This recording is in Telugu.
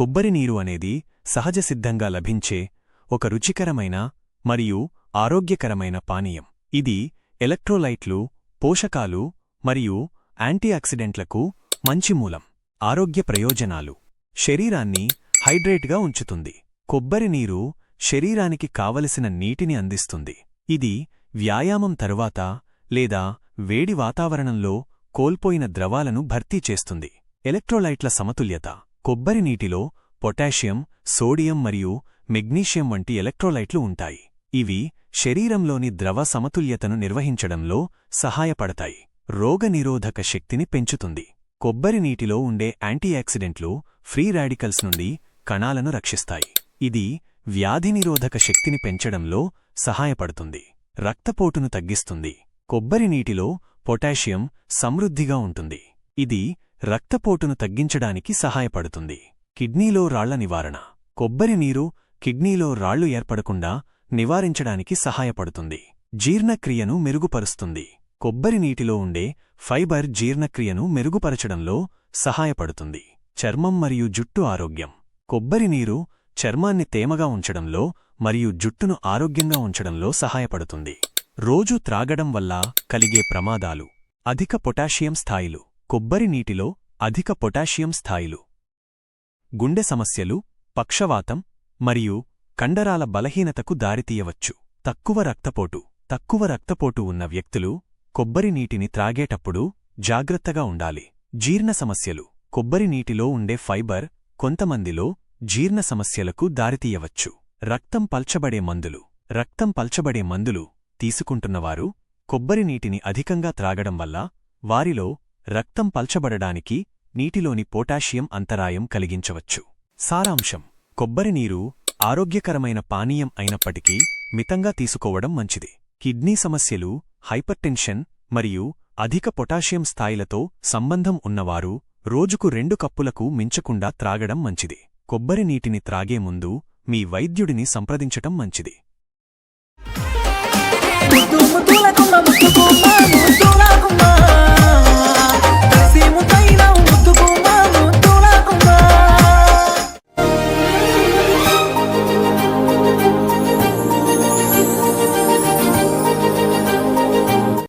కొబ్బరి నీరు అనేది సహజసిద్ధంగా లభించే ఒక రుచికరమైన మరియు ఆరోగ్యకరమైన పానీయం. ఇది ఎలక్ట్రోలైట్లు పోషకాలు మరియు యాంటీఆక్సిడెంట్లకు మంచి మూలం ఆరోగ్య ప్రయోజనాలు. శరీరాన్ని హైడ్రేట్గా ఉంచుతుంది. కొబ్బరి నీరు శరీరానికి కావలసిన నీటిని అందిస్తుంది. ఇది వ్యాయామం తరువాత లేదా వేడి వాతావరణంలో కోల్పోయిన ద్రవాలను భర్తీ చేస్తుంది. ఎలక్ట్రోలైట్ల సమతుల్యత కొబ్బరి నీటిలో పొటాషియం సోడియం మరియు మెగ్నీషియం వంటి ఎలక్ట్రోలైట్లు ఉంటాయి. ఇవి శరీరంలోని ద్రవ సమతుల్యతను నిర్వహించడంలో సహాయపడతాయి. రోగనిరోధక శక్తిని పెంచుతుంది. కొబ్బరి నీటిలో ఉండే యాంటీయాక్సిడెంట్లు ఫ్రీ రాడికల్స్ నుండి కణాలను రక్షిస్తాయి. ఇది వ్యాధినిరోధక శక్తిని పెంచడంలో సహాయపడుతుంది. రక్తపోటును తగ్గిస్తుంది. కొబ్బరి నీటిలో పొటాషియం సమృద్ధిగా ఉంటుంది. ఇది రక్తపోటును తగ్గించడానికి సహాయపడుతుంది. కిడ్నీలో రాళ్ళ నివారణ. కొబ్బరి నీరు కిడ్నీలో రాళ్ళు ఏర్పడకుండా నివారించడానికి సహాయపడుతుంది. జీర్ణక్రియను మెరుగుపరుస్తుంది. కొబ్బరి నీటిలో ఉండే ఫైబర్ జీర్ణక్రియను మెరుగుపరచడంలో సహాయపడుతుంది. చర్మం మరియు జుట్టు ఆరోగ్యం. కొబ్బరి నీరు చర్మాన్ని తేమగా ఉంచడంలో మరియు జుట్టును ఆరోగ్యంగా ఉంచడంలో సహాయపడుతుంది. రోజు త్రాగడం వల్ల కలిగే ప్రమాదాలు. అధిక పొటాషియం స్థాయిలు. కొబ్బరి నీటిలో అధిక పొటాషియం స్థాయిలు. గుండె సమస్యలు పక్షవాతం మరియు కండరాల బలహీనతకు దారితీయవచ్చు. తక్కువ రక్తపోటు తక్కువ రక్తపోటు ఉన్న వ్యక్తులు కొబ్బరి నీటిని త్రాగేటప్పుడు జాగ్రత్తగా ఉండాలి. జీర్ణ సమస్యలు కొబ్బరి నీటిలో ఉండే ఫైబర్ కొంతమందిలో జీర్ణ సమస్యలకు దారితీయవచ్చు. రక్తం పల్చబడే మందులు రక్తం పల్చబడే మందులు తీసుకుంటున్నవారు కొబ్బరి నీటిని అధికంగా త్రాగడం వల్ల వారిలో రక్తం పల్చబడడానికి నీటిలోని పొటాషియం అంతరాయం కలిగించవచ్చు. సారాంశం. కొబ్బరి నీరు ఆరోగ్యకరమైన పానీయం అయినప్పటికీ మితంగా తీసుకోవడం మంచిది. కిడ్నీ సమస్యలు హైపర్టెన్షన్ మరియు అధిక పొటాషియం స్థాయిలతో సంబంధం ఉన్నవారు రోజుకు రెండు కప్పులకు మించకుండా త్రాగడం మంచిది. కొబ్బరి నీటిని త్రాగే ముందు మీ వైద్యుడిని సంప్రదించటం మంచిది.